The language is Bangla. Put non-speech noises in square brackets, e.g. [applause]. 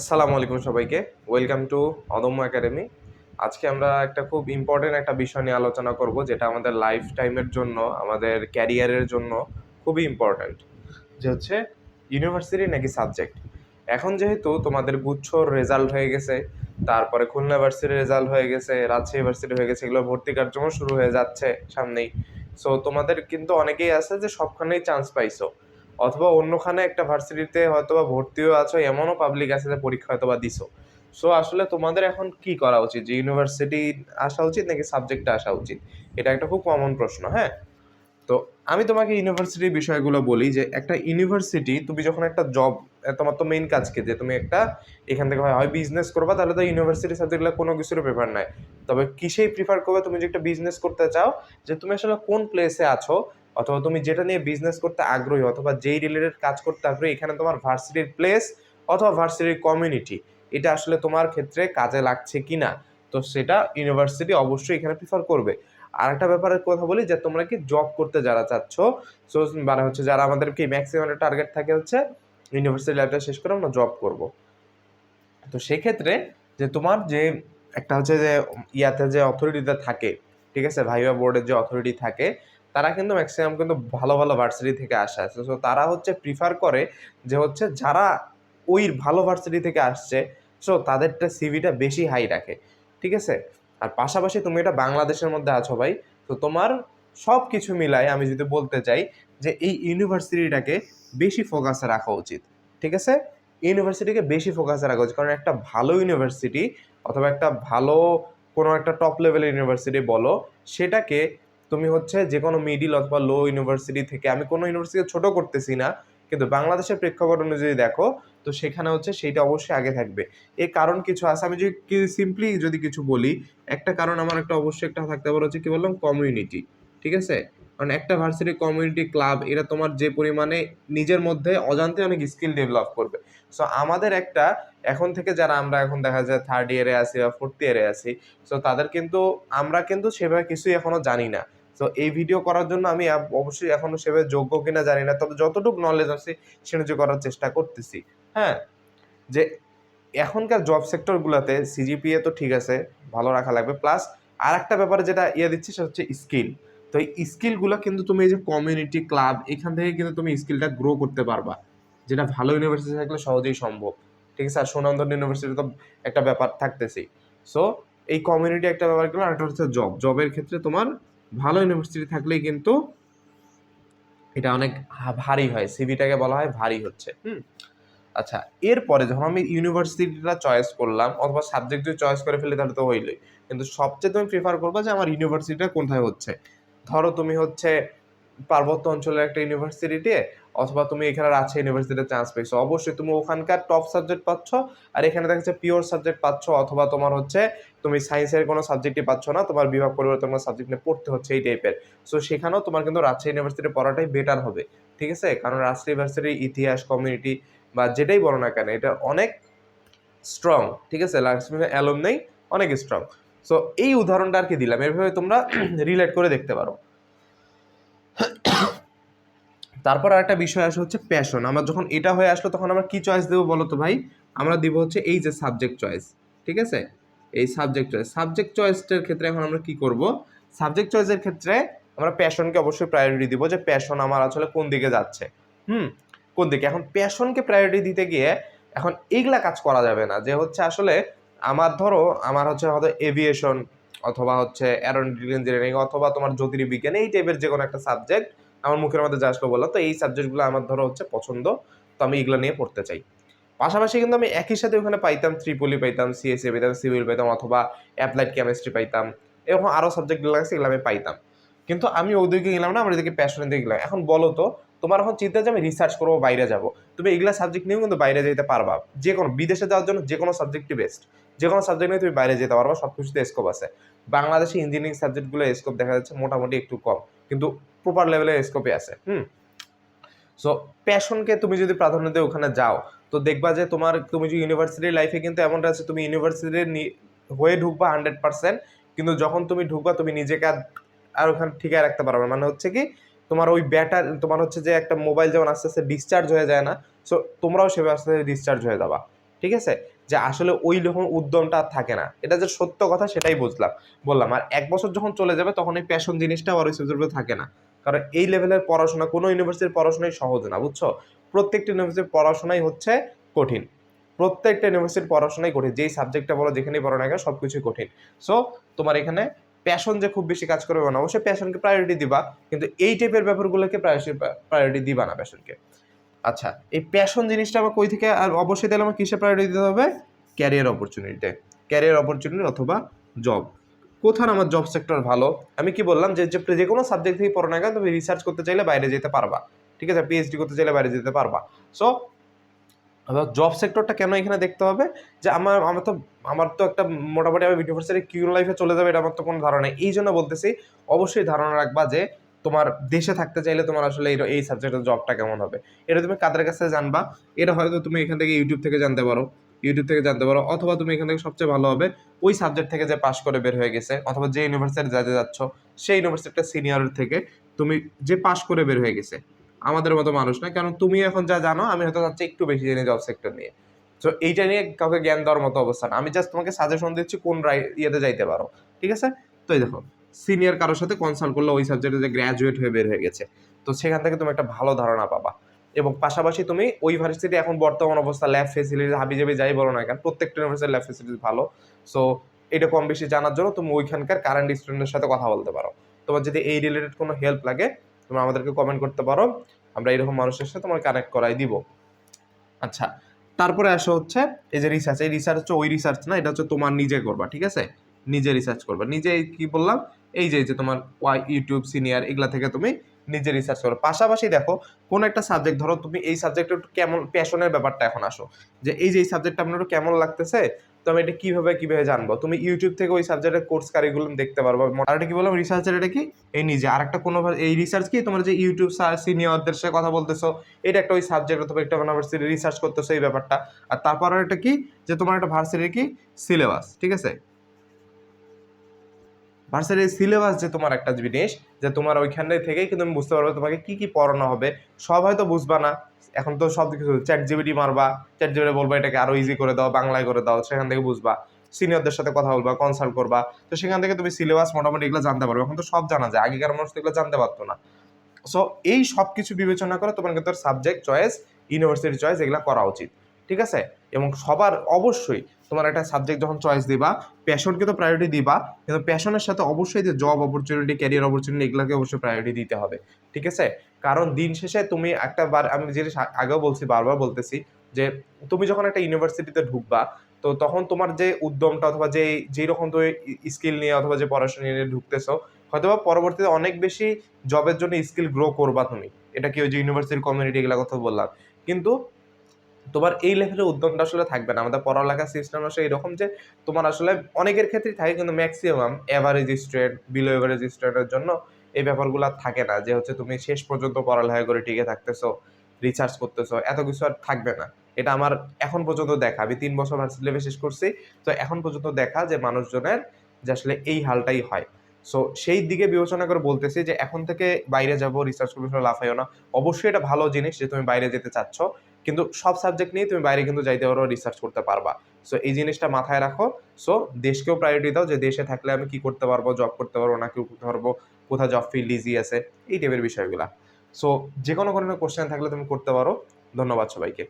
আসসালামু আলাইকুম সবাইকে। ওয়েলকাম টু অদম্য একাডেমি আজকে আমরা একটা খুব ইম্পর্টেন্ট একটা বিষয় নিয়ে আলোচনা করব, যেটা আমাদের লাইফ টাইমের জন্য, আমাদের ক্যারিয়ারের জন্য খুবই ইম্পর্ট্যান্ট যে হচ্ছে ইউনিভার্সিটি নাকি সাবজেক্ট এখন যেহেতু তোমাদের গুচ্ছর রেজাল্ট হয়ে গেছে, তারপরে খুলনা ভার্সিটির রেজাল্ট হয়ে গেছে, রাজশাহী ভার্সিটি হয়ে গেছে, এগুলো ভর্তি কার্যক্রম শুরু হয়ে যাচ্ছে সামনেই। সো তোমাদের কিন্তু অনেকেই আছে যে সবখানেই চান্স পাইছো। অথবা অন্যখানে একটা ভার্সিটিতে হয়তো বা ভর্তিও আছো, এমনও পাবলিক আছে যে পরীক্ষা হয়তো বা দিছো। সো আসলে তোমাদের এখন কি করা উচিত? যে ইউনিভার্সিটি আসা উচিত নাকি সাবজেক্টে আসা উচিত? এটা একটা খুব কমন প্রশ্ন হ্যাঁ? তো আমি তোমাকে ইউনিভার্সিটির বিষয়গুলো বলি যে একটা ইউনিভার্সিটি তুমি যখন একটা জব তোমার তো মেইন কাজকে যে তুমি একটা এখান থেকে হয় বিজনেস করবা, তাহলে তো ইউনিভার্সিটি সাবজেক্টগুলো কোনো কিছুর প্রেফার নাই। তবে কিসেই প্রিফার করবে? তুমি যে একটা বিজনেস করতে চাও, যে তুমি আসলে কোন প্লেসে আছো অথবা তুমি যেটা নিয়ে বিজনেস করতে আগ্রহী অথবা যেই রিলেটেড কাজ করতে আগ্রহী, এখানে তোমার ভার্সিটির প্লেস অথবা ভার্সিটির কমিউনিটি এটা আসলে তোমার ক্ষেত্রে কাজে লাগছে কি না তো সেটা ইউনিভার্সিটি অবশ্যই এখানে প্রিফার করবে। আর একটা ব্যাপারের কথা বলি যে, তোমরা কি জব করতে যারা চাচ্ছ? সো মানে হচ্ছে যারা আমাদের কি ম্যাক্সিমাম টার্গেট থাকে হচ্ছে ইউনিভার্সিটি লাইফটা শেষ করে আমরা জব করব। তো সেক্ষেত্রে যে তোমার যে একটা হচ্ছে যে ইয়াতে যে অথরিটিতে থাকে, ঠিক আছে? ভাইবা বোর্ডের যে অথরিটি থাকে তারা কিন্তু ম্যাক্সিমাম কিন্তু ভালো ভালো ভার্সিটি থেকে আসা। আছে সো তারা হচ্ছে প্রিফার করে যে হচ্ছে যারা ওই ভালো ভার্সিটি থেকে আসছে সো তাদেরটা সিভিটা বেশি হাই রাখে। ঠিক আছে? আর পাশাপাশি তুমি এটা বাংলাদেশের মধ্যে আছো ভাই, তো তোমার সব কিছু মিলায় আমি যদি বলতে চাই যে এই ইউনিভার্সিটিটাকে বেশি ফোকাসে রাখা উচিত। ঠিক আছে? ইউনিভার্সিটিকে বেশি ফোকাসে রাখা উচিত। কারণ একটা ভালো ইউনিভার্সিটি অথবা একটা ভালো কোনো একটা টপ লেভেলের ইউনিভার্সিটি বলো, সেটাকে তুমি হচ্ছে যে কোনো মিডিল অথবা লো ইউনিভার্সিটি থেকে, আমি কোনো ইউনিভার্সিটি ছোট করতেছি না, কিন্তু বাংলাদেশের প্রেক্ষাপট অনুযায়ী দেখো, তো সেখানে হচ্ছে সেইটা অবশ্যই আগে থাকবে। এর কারণ কিছু আছে, আমি যদি সিম্পলি যদি কিছু বলি, একটা কারণ আমার একটা অবশ্যই একটা থাকতে পারে হচ্ছে কি বললাম কমিউনিটি ঠিক আছে? কারণ একটা ভার্সিটি কমিউনিটি ক্লাব এটা তোমার যে পরিমাণে নিজের মধ্যে অজান্তে অনেক স্কিল ডেভেলপ করবে। সো আমাদের একটা, এখন থেকে যারা আমরা এখন দেখা যায় থার্ড ইয়ারে আছি বা ফোর্থ ইয়ারে আছি সো তাদের কিন্তু, আমরা কিন্তু সেভাবে কিছুই এখনও জানি না। তো এই ভিডিও করার জন্য আমি অবশ্যই এখনও সেভাবে যোগ্য কিনা জানি না, তবে যতটুকু নলেজ আছে সেটা করার চেষ্টা করতেছি। হ্যাঁ? যে এখনকার জব সেক্টরগুলোতে সিজিপিএ তো ঠিক আছে, ভালো রাখা লাগবে। প্লাস আর একটা ব্যাপারে যেটা ইয়ে দিচ্ছি সেটা হচ্ছে স্কিল তো এই স্কিলগুলো কিন্তু তুমি এই যে কমিউনিটি ক্লাব এখান থেকে কিন্তু তুমি স্কিলটা গ্রো করতে পারবা। যেটা ভালো ইউনিভার্সিটি থাকলে সহজেই সম্ভব। ঠিক আছে? আর সুনন্দন ইউনিভার্সিটি তো একটা ব্যাপার থাকতেছেই। সো এই কমিউনিটি একটা ব্যাপার গেলো আর একটা হচ্ছে জব জবের ক্ষেত্রে তোমার ভালো ইউনিভার্সিটি থাকলেই কিন্তু এটা অনেক ভারী হয়। সিভিটাকে বলা হয় ভারী হচ্ছে। হুম? আচ্ছা এরপরে যখন আমি ইউনিভার্সিটিটা চয়েস করলাম, অথবা সাবজেক্ট যদি চয়েস করে ফেলি, তাহলে তো হইলই। কিন্তু সবচেয়ে তুমি প্রিফার করব যে আমার ইউনিভার্সিটিটা কোথায় হচ্ছে? ধরো তুমি হচ্ছে পার্বত্য অঞ্চলের একটা ইউনিভার্সিটিতে অথবা তুমি এখানে রাজশাহী ইউনিভার্সিটিতে চান্স পেয়েছ। অবশ্যই তুমি ওখানকার টপ সাবজেক্ট পাচ্ছ আর এখানে দেখা যাচ্ছে পিওর সাবজেক্ট পাচ্ছ অথবা তোমার হচ্ছে তুমি সায়েন্সের কোনো সাবজেক্টই পাচ্ছ না, তোমার বিভাগ পরিবর্তন সাবজেক্ট নিয়ে পড়তে হচ্ছে এই টাইপের সো সেখানেও তোমার কিন্তু রাজশাহী ইউনিভার্সিটি পড়াটাই বেটার হবে, ঠিক আছে? কারণ রাজশাহী ইউনিভার্সিটির ইতিহাস কমিউনিটি বা যেটাই বলো না কেন, এটা অনেক স্ট্রং ঠিক আছে? অ্যালম নেই অনেক স্ট্রং সো এই উদাহরণটা আর কি দিলাম, এভাবে তোমরা [clears throat] রিলেট করে দেখতে পারো। তারপর আর একটা বিষয় আসে হচ্ছে প্যাশন আমার যখন এটা হয়ে আসলো তখন আমরা কি চয়েস দেবো বলো তো ভাই? আমরা দিব হচ্ছে এই যে সাবজেক্ট চয়েস ঠিক আছে? এই সাবজেক্ট চয়েস সাবজেক্ট চয়েসটার ক্ষেত্রে এখন আমরা কি করব? সাবজেক্ট চয়েসের ক্ষেত্রে আমরা প্যাশনকে অবশ্যই প্রায়োরিটি দিব যে প্যাশন আমার আসলে কোন দিকে যাচ্ছে। হুম? কোন দিকে? এখন প্যাশনকে প্রায়োরিটি দিতে গিয়ে এখন এইগুলা কাজ করা যাবে না। যে হচ্ছে আসলে আমার ধরো, আমার হচ্ছে হয়তো এভিয়েশন অথবা হচ্ছে অ্যারোনটিক্যাল ইঞ্জিনিয়ারিং অথবা তোমার জ্যোতির্বিজ্ঞান এই টাইপের যে কোনো একটা সাবজেক্ট আমার মুখের মধ্যে যা আসলো বললাম তো এই সাবজেক্টগুলো আমার ধরো হচ্ছে পছন্দ, তো আমি এগুলো নিয়ে পড়তে চাই। পাশাপাশি কিন্তু আমি একই সাথে ওখানে পাইতাম, ত্রিপলি পাইতাম সিএসএ পাইতাম সিভিল পাইতাম অথবা অ্যাপ্লাইড কেমিস্ট্রি পাইতাম, এরকম আরও সাবজেক্টগুলো আছে এগুলো আমি পাইতাম। কিন্তু আমি ওদিকে গেলাম না আমার এদিকে প্যাশনের দিকে গেলাম। এখন বলো তো, তোমার এখন চিন্তা যে আমি রিসার্চ করব, বাইরে যাব। তুমি এগুলো সাবজেক্ট নিয়েও কিন্তু বাইরে যেতে পারবা। যে কোনো, বিদেশে যাওয়ার জন্য যে কোনো সাবজেক্টই বেস্ট যে কোনো সাবজেক্ট নিয়ে তুমি বাইরে যেতে পারবা সব কিছুতে স্কোপ আছে। বাংলাদেশে ইঞ্জিনিয়ারিং সাবজেক্টগুলো স্কোপ দেখা যাচ্ছে মোটামুটি একটু কম। কিন্তু প্রপার লেভেলের স্কোপে আছে, হুম? সো প্যাশনকে তুমি যদি প্রাধান্য দিয়ে ওখানে যাও, তো দেখবা যে তোমার, তুমি যে ইউনিভার্সিটির লাইফে কিন্তু এমনটা আছে, তুমি ইউনিভার্সিটির হয়ে ঢুকবা হান্ড্রেড পার্সেন্ট কিন্তু যখন তুমি ঢুকবা, তুমি নিজেকে আর ওখানে ঠিকায় রাখতে পারবে। মানে হচ্ছে কি, তোমার ওই ব্যাটার, তোমার হচ্ছে যে একটা মোবাইল যেমন আস্তে আস্তে ডিসচার্জ হয়ে যায় না সো তোমরাও সেভাবে আস্তে আস্তে ডিসচার্জ হয়ে যাবা, ঠিক আছে? যে আসলে ওই রকম উদ্যমটা আর থাকে না। এটা যে সত্য কথা সেটাই বুঝলাম, বললাম। আর এক বছর যখন চলে যাবে, তখন এই প্যাশন জিনিসটা আর ওই থাকে না। কারণ এই লেভেলের পড়াশোনা কোনো ইউনিভার্সিটির পড়াশোনাই সহজ না, বুঝছ? প্রত্যেকটা ইউনিভার্সিটির পড়াশোনাই হচ্ছে কঠিন। প্রত্যেকটা ইউনিভার্সিটির পড়াশোনাই কঠিন। যেই সাবজেক্টটা বলো, যেখানেই পড়ো না কেন সব কিছুই কঠিন। সো তোমার এখানে প্যাশন যে খুব বেশি কাজ করবে না অবশ্যই প্যাশনকে প্রায়োরিটি দিবা, কিন্তু এই টাইপের ব্যাপারগুলোকে প্রায়োরিটি দিবা না প্যাশনকে আচ্ছা এই প্যাশন জিনিসটা আমার কই থেকে আর অবশ্যই তাহলে আমার কিসে প্রায়োরিটি দিতে হবে? ক্যারিয়ার অপরচুনিটিতে ক্যারিয়ার অপরচুনিটি অথবা জব কোথায় আমার জব সেক্টর ভালো? আমি কি বললাম যে যে কোনো সাবজেক্ট থেকে পড়ো না কেন, তুমি রিসার্চ করতে চাইলে বাইরে যেতে পারবা। ঠিক আছে? পিএইচডি করতে চাইলে বাইরে যেতে পারবা। সো জব সেক্টরটা কেন এখানে দেখতে হবে? যে আমার আমার তো আমার তো একটা মোটামুটি আমি ইউনিভার্সিটি কিউ লাইফে চলে যাবে, এটা আমার তো কোনো ধারণা এই জন্য বলতেছি, অবশ্যই ধারণা রাখবা যে, তোমার দেশে থাকতে চাইলে তোমার আসলে এই সাবজেক্টের জবটা কেমন হবে? এটা তুমি কাদের কাছে জানবা? এটা হয়তো তুমি এখান থেকে ইউটিউব থেকে জানতে পারো। ইউটিউব থেকে জানতে পারো, অথবা তুমি এখান থেকে সবচেয়ে ভালো হবে ওই সাবজেক্ট থেকে যে পাশ করে বের হয়ে গেছে, অথবা যে ইউনিভার্সিটি যাতে যাচ্ছ, সেই ইউনিভার্সিটিটা সিনিয়র থেকে তুমি যে পাশ করে বের হয়ে গেছে, আমাদের মতো মানুষ না, কারণ তুমি এখন যা জানো, আমি হয়তো যাচ্ছি একটু বেশি জানি জব সেক্টর নিয়ে। তো এইটা নিয়ে কাউকে জ্ঞান দেওয়ার মতো অবস্থান আমি জাস্ট তোমাকে সাজেশন দিচ্ছি কোন ইয়েতে যাইতে পারো, ঠিক আছে? তো এই দেখো সিনিয়র কারোর সাথে কনসাল্ট করলে ওই সাবজেক্টে যে গ্র্যাজুয়েট হয়ে বের হয়ে গেছে, তো সেখান থেকে তুমি একটা ভালো ধারণা পাবা। এবং পাশাপাশি তুমি ওই ইউনিভার্সিটি এখন বর্তমান অবস্থা ল্যাব ফেসিলিটি হাবি জাবি যাই বলো না কেন, প্রত্যেকটা ইউনিভার্সিটির ল্যাব ফেসিলিটি ভালো। সো এটা কম বেশি জানার জন্য তুমি ওইখানকার কারেন্ট স্টুডেন্টের সাথে কথা বলতে পারো। তোমার যদি এই রিলেটেড কোনো হেল্প লাগে, তোমরা আমাদেরকে কমেন্ট করতে পারো। আমরা এরকম মানুষের সাথে তোমার কানেক্ট করাই দিব। আচ্ছা তারপরে আসো হচ্ছে এই যে রিসার্চ এই রিসার্চ হচ্ছে ওই রিসার্চ না, এটা হচ্ছে তোমার নিজে করবা, ঠিক আছে? নিজে রিসার্চ করবা। নিজে কি বললাম? এই যে যে তোমার ইউটিউব সিনিয়র এগুলা থেকে তুমি নিজে রিসার্চ করো। পাশাপাশি দেখো, কোন একটা সাবজেক্ট ধরো, তুমি এই সাবজেক্টে একটু কেমন প্যাশনের ব্যাপারটা এখন আসো। যে এই যে এই সাবজেক্টটা আপনার একটু কেমন লাগতেছে, তো আমি এটা কীভাবে কীভাবে জানব? তুমি ইউটিউব থেকে ওই সাবজেক্টের কোর্স কারিকুলাম দেখতে পারব। আর কি বললাম? রিসার্চের এটা কি? এই নিজে। আর একটা কোনো এই রিসার্চ কি? তোমার যে ইউটিউব সিনিয়রদের সাথে কথা বলতেছো, এটা একটা ওই সাবজেক্ট অথবা একটা ইউনিভার্সিটি রিসার্চ করতেছো এই ব্যাপারটা। আর তারপর এটা কি? যে তোমার একটা ভার্সিটির কি? সিলেবাস ঠিক আছে? ভার্সিটির সিলেবাস যে তোমার একটা জিনিস, যে তোমার ওইখানে থেকেই কিন্তু তুমি বুঝতে পারবে তোমাকে কী কী পড়ানো হবে। সব হয়তো বুঝবা না। এখন তো সব কিছু চ্যাট জিবিটি মারবা চ্যাট জিবিটি বলবা এটাকে আরও ইজি করে দাও, বাংলায় করে দাও, সেখান থেকে বুঝবা। সিনিয়রদের সাথে কথা বলবা কনসাল্ট করবা। তো সেখান থেকে তুমি সিলেবাস মোটামুটি এগুলো জানতে পারবে। এখন তো সব জানা যায়, আগেকার মানুষ তো এগুলো জানতে পারতো না। সো এই সব কিছু বিবেচনা করে তোমার কিন্তু সাবজেক্ট চয়েস ইউনিভার্সিটি চয়েস এগুলো করা উচিত। ঠিক আছে? এবং সবার অবশ্যই তোমার একটা সাবজেক্ট যখন চয়েস দিবা প্যাশনকে তো প্রায়োরিটি দিবা, কিন্তু প্যাশনের সাথে অবশ্যই যে জব অপরচুনিটি ক্যারিয়ার অপরচুনিটি এগুলোকে অবশ্যই প্রায়োরিটি দিতে হবে, ঠিক আছে? কারণ দিন শেষে তুমি একটা বার, আমি জিনিস আগেও বলছি, বারবার বলতেছি যে তুমি যখন একটা ইউনিভার্সিটিতে ঢুকবা, তো তখন তোমার যে উদ্যমটা অথবা যে, যেই রকম তুমি স্কিল নিয়ে অথবা যে পড়াশোনা নিয়ে ঢুকতেছো হয়তো বা পরবর্তীতে অনেক বেশি জবের জন্য স্কিল গ্রো করবা তুমি। এটা কি ওই যে ইউনিভার্সিটির কমিউনিটি এগুলো কথা বললাম? কিন্তু তোমার এই লেভেলের উদ্যমটা আসলে থাকবে না। আমাদের পড়ালেখার সিস্টেম আসলে এরকম যে তোমার আসলে অনেকের ক্ষেত্রেই থাকে কিন্তু maximum average student below average স্টুডেন্টের জন্য এই ব্যাপারগুলো থাকে না। যে হচ্ছে তুমি শেষ পর্যন্ত পড়ালেখা করে টিকে থাকতেছো রিসার্চ করতেছো, এত কিছু আর থাকবে না। এটা আমার এখন পর্যন্ত দেখা। আমি তিন বছর ভার্সিটি লেভে শেষ করছি, তো এখন পর্যন্ত দেখা যে মানুষজনের যে আসলে এই হালটাই হয়। সো সেই দিকে বিবেচনা করে বলতেছি যে এখন থেকে বাইরে যাব রিসার্চ করবে লাফাইও না। অবশ্যই এটা ভালো জিনিস যে তুমি বাইরে যেতে চাচ্ছ। কিন্তু সব সাবজেক্ট নিয়ে তুমি বাইরে কিন্তু যাইতে পারো রিসার্চ করতে পারবা। সো এই জিনিসটা মাথায় রাখো। সো দেশকেও প্রায়োরিটি দাও যে দেশে থাকলে আমি কি করতে পারব জব করতে পারব না কি করতে পারব, কোথায় জব ফিল্ড ইজি আছে, এই টাইপের বিষয়গুলো। সো যে কোনো ধরনের কোশ্চেন থাকলে তুমি করতে পারো। ধন্যবাদ সবাইকে।